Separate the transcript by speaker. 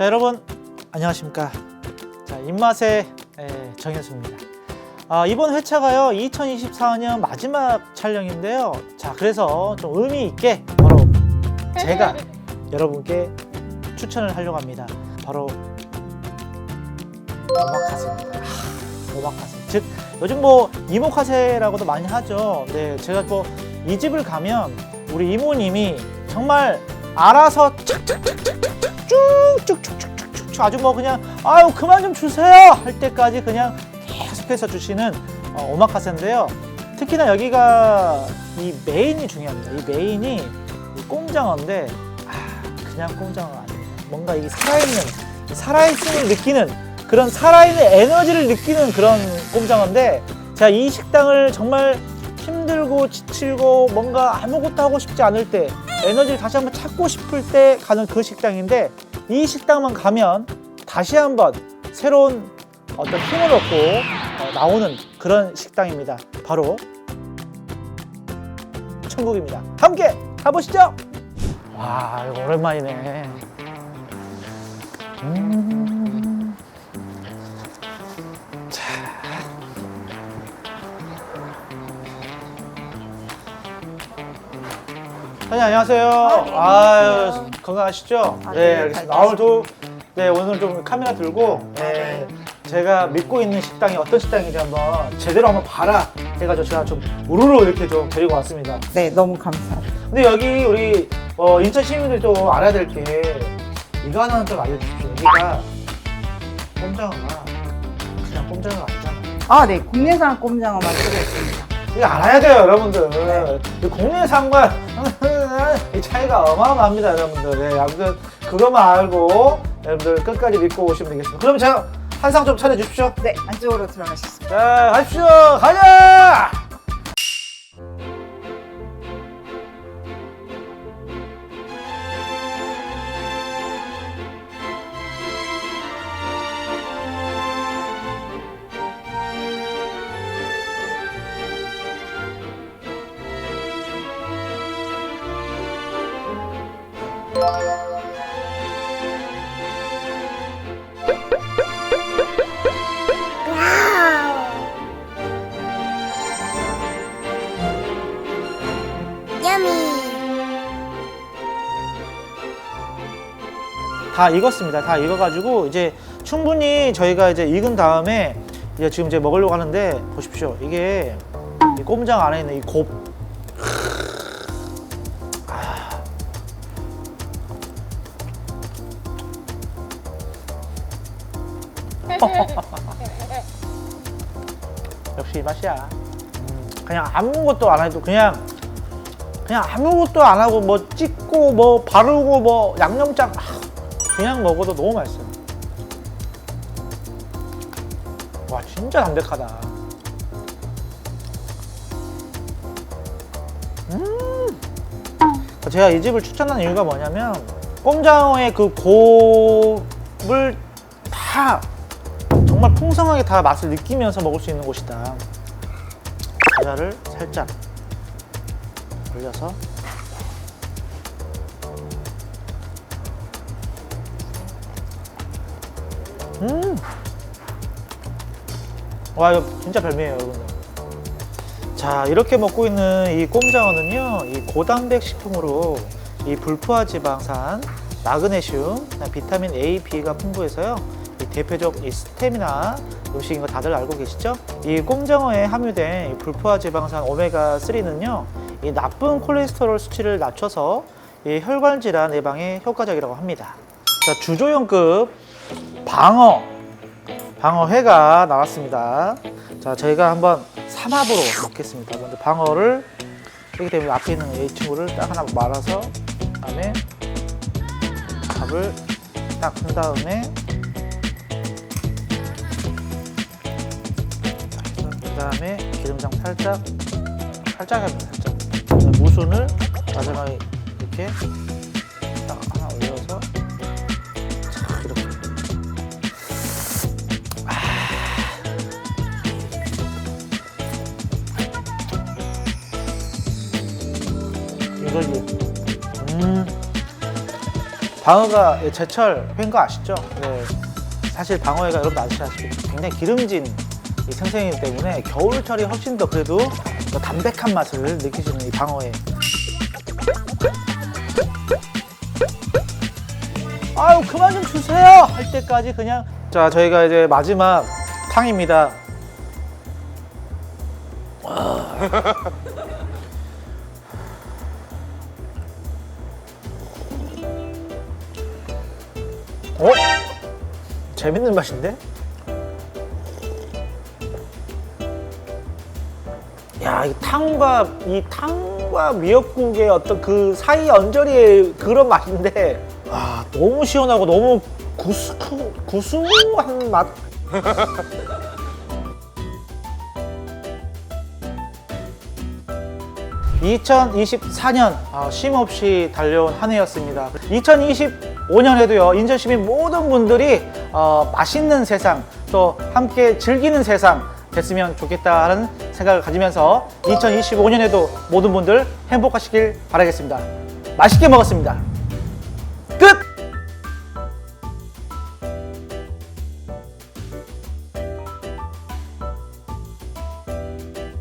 Speaker 1: 자 여러분 안녕하십니까? 자 입맛의 에, 정현수입니다. 아, 이번 회차가요 2024년 마지막 촬영인데요. 자 그래서 좀 의미 있게 바로 제가 여러분께 추천을 하려고 합니다. 바로 오마카세입니다 아, 오마카세. 즉 요즘 뭐 이모카세라고도 많이 하죠. 네 제가 뭐이 집을 가면 우리 이모님이 정말 알아서 착착착착 착착 쭉쭉쭉쭉쭉 아주 뭐 그냥 아유 그만 좀 주세요 할 때까지 그냥 계속해서 주시는 어, 오마카세인데요. 특히나 여기가 이 메인이 중요합니다. 이 메인이 이 꼼장어인데 아, 그냥 꼼장어가 아닙니다. 뭔가 이 살아있는 이 살아있음을 느끼는 그런 살아있는 에너지를 느끼는 그런 꼼장어인데 제가 이 식당을 정말 힘들고 지치고 뭔가 아무것도 하고 싶지 않을 때 에너지를 다시 한번 찾고 싶을 때 가는 그 식당인데 이 식당만 가면 다시 한번 새로운 어떤 힘을 얻고 어, 나오는 그런 식당입니다. 바로 천국입니다. 함께 가보시죠. 와 이거 오랜만이네. 음. 사장님 안녕하세요.
Speaker 2: 네,
Speaker 1: 아유 건강하시죠?
Speaker 2: 아,
Speaker 1: 네,
Speaker 2: 네,
Speaker 1: 알겠습니다.
Speaker 2: 잘
Speaker 1: 오늘 도 네, 오늘 좀 카메라 들고 네, 제가 믿고 있는 식당이 어떤 식당인지 한번 제대로 한번 봐라 해가지고 제가 좀 우르르 이렇게 좀 데리고 왔습니다.
Speaker 2: 네, 너무 감사합니다.
Speaker 1: 근데 여기 우리 어, 인천 시민들이 좀 알아야 될 게 이거 하나는 좀 알려주십시오. 여기가 꼼장어가 그냥 꼼장어가 아니잖아요.
Speaker 2: 아, 네, 국내산 꼼장어만 쓰고 있습니다.
Speaker 1: 이거 알아야 돼요, 여러분들. 이 국내산과 이 차이가 어마어마합니다, 여러분들. 네, 아무튼 그것만 알고 여러분들 끝까지 믿고 오시면 되겠습니다. 그럼 제가 한상 좀 차려주십시오.
Speaker 2: 네, 안쪽으로 들어가셨습니다.
Speaker 1: 자, 가십시오. 가자! 다 익었습니다. 다 익어가지고 이제 충분히 저희가 이제 익은 다음에 이제 지금 이제 먹으려고 하는데 보십시오. 이게 이 꼼장 안에 있는 이 곱. 역시 이 맛이야. 음, 그냥 아무것도 안 해도 그냥 그냥 아무것도 안 하고 뭐 찍고 뭐 바르고 뭐 양념장 아, 그냥 먹어도 너무 맛있어요. 와 진짜 담백하다. 음. 제가 이 집을 추천한 이유가 뭐냐면 꼼장어의 그 곱을 다 정말 풍성하게 다 맛을 느끼면서 먹을 수 있는 곳이다. 과자를 살짝 올려서 음. 와 이거 진짜 별미예요 여러분들. 자 이렇게 먹고 있는 이 꼼장어는요 이 고단백 식품으로 이 불포화 지방산, 마그네슘, 비타민 A, B가 풍부해서요 이 대표적 이 스테미나 음식인 거 다들 알고 계시죠? 이 꼼장어에 함유된 이 불포화 지방산 오메가 3는요 이 나쁜 콜레스테롤 수치를 낮춰서 이 혈관 질환 예방에 효과적이라고 합니다. 자 주조연급 방어 방어회가 나왔습니다. 자 저희가 한번 삼합으로 먹겠습니다. 먼저 방어를 이렇게 되면 앞에 있는 이 친구를 딱 하나 말아서 그다음에 밥을 딱 한 다음에 다음에 기름장 살짝 살짝 합니다. 살짝 무순을 마지막에 이렇게 딱 하나 올려서 착 이렇게 이거지. 음. 방어가 제철 회인 거 아시죠? 네. 사실 방어회가 여러분 아시다시피 굉장히 기름진 이 생선이기 때문에 겨울철이 훨씬 더 그래도 더 담백한 맛을 있는 이 방어회. 아유 그만 좀 주세요 할 때까지 그냥 자 저희가 이제 마지막 탕입니다. 어? 재밌는 맛인데? 야, 이 탕과 이 탕과 미역국의 어떤 그 사이 언저리의 그런 맛인데, 아 너무 시원하고 너무 구수 구수한 맛. 2024년 아, 쉼없이 달려온 한 해였습니다. 2025년에도요 인천 시민 모든 분들이 어, 맛있는 세상 또 함께 즐기는 세상 됐으면 좋겠다 하는 생각을 가지면서 2025년에도 모든 분들 행복하시길 바라겠습니다. 맛있게 먹었습니다.